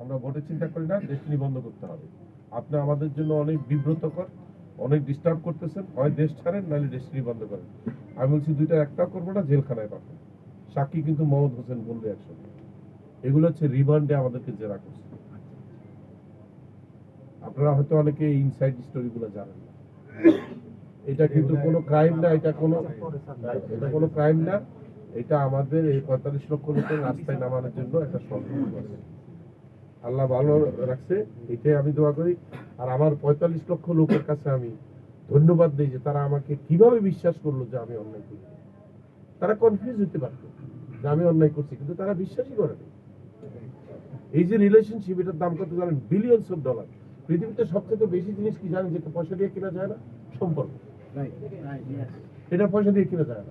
আমরা ভোটের চিন্তা করি না ডেস্টিনি বন্ধ করতে হবে। আপনি আমাদের জন্য অনেক বিব্রতকর অনেক ডিস্টার্ব করতেছেন। হয় দেশ ছাড়েন নাহলে ডেস্টিনি বন্ধ করেন। আমি বলছি দুইটা একটা করব না জেলখানায় পাঠান। সাক্ষী কিন্তু মোহাম্মদ হোসেন বলবে একসঙ্গে এগুলো হচ্ছে রিমান্ডে আমাদেরকে জেরা করছে। আপনারা হয়তো অনেকে ইনসাইড স্টোরিগুলো জানেন না। এটা কিন্তু কোনো ক্রাইম না এটা কোনো এটা কোনো ক্রাইম না। এটা আমাদের এই পঁয়তাল্লিশ লক্ষ লোকের রাস্তায় নামানোর জন্য একটা আছে। আল্লাহ ভালো রাখছে এটাই আমি দোয়া করি। আর আমার পঁয়তাল্লিশ লক্ষ লোকের কাছে আমি ধন্যবাদ দিই যে তারা আমাকে কীভাবে বিশ্বাস করল যে আমি অন্যায় করি। তারা কনফিউজ হতে পারত যে আমি অন্যায় করছি কিন্তু তারা বিশ্বাসই করে না এই যে রিলেশনশিপ এটার দাম কত জানেন? বিলিয়নস অফ ডলার পৃথিবীতে সবচেয়ে বেশি জিনিস কি জানেন? যেটা পয়সা দিয়ে কেনা যায় না? সম্পর্ক এটা পয়সা দিয়ে কেনা যায় না।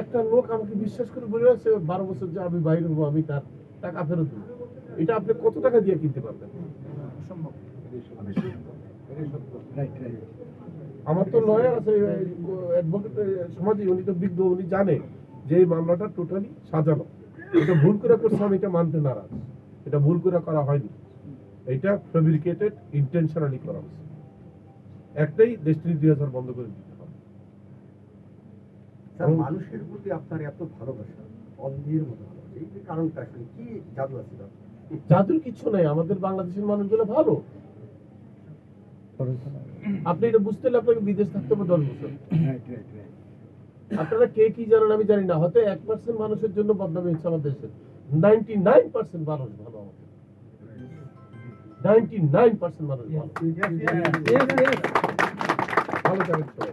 একটা লোক আমাকে বিশ্বাস করে বলে আছে বারো বছর যে আমি বাইরে হব আমি তার টাকা ফেরত দেবো। এটা আপনি কত টাকা দিয়ে কিনতে পারবেন? আমার তো লয়ার আছে অ্যাডভোকেট সমাজে উনি তো বিজ্ঞ উনি জানে যে এই মামলাটা টোটালি সাজানো। এটা ভুল করে করছে আমি এটা মানতে নারাজ। এটা ভুল করে করা হয়নি। এটা ফেব্রিকেটেড ইন্টেনশনালি করা হয়েছে। একটাই ডেস্টিনি দুই হাজার বন্ধ করে দিতে হবে। মানুষের প্রতি আপনার এত ভালোবাসা অন্ধের মতো ভালোবাসা এই যে কারণটা আসলে কি জাদু আছে? জাদুর কিছু নাই আমাদের বাংলাদেশের মানুষগুলো ভালো। আপনি এটা বুঝতে হলে আপনাকে বিদেশ থাকতে হবে দশ বছর। আপনারা কে কি জানেন আমি জানি না হয়তো এক পার্সেন্ট মানুষের জন্য বদনামি হচ্ছে আমাদের দেশে। নাইনটি নাইন পার্সেন্ট মানুষ ভালো আমাদের। নাইনটি নাইন পার্সেন্ট মানুষ ভালো। ভালো সবাই।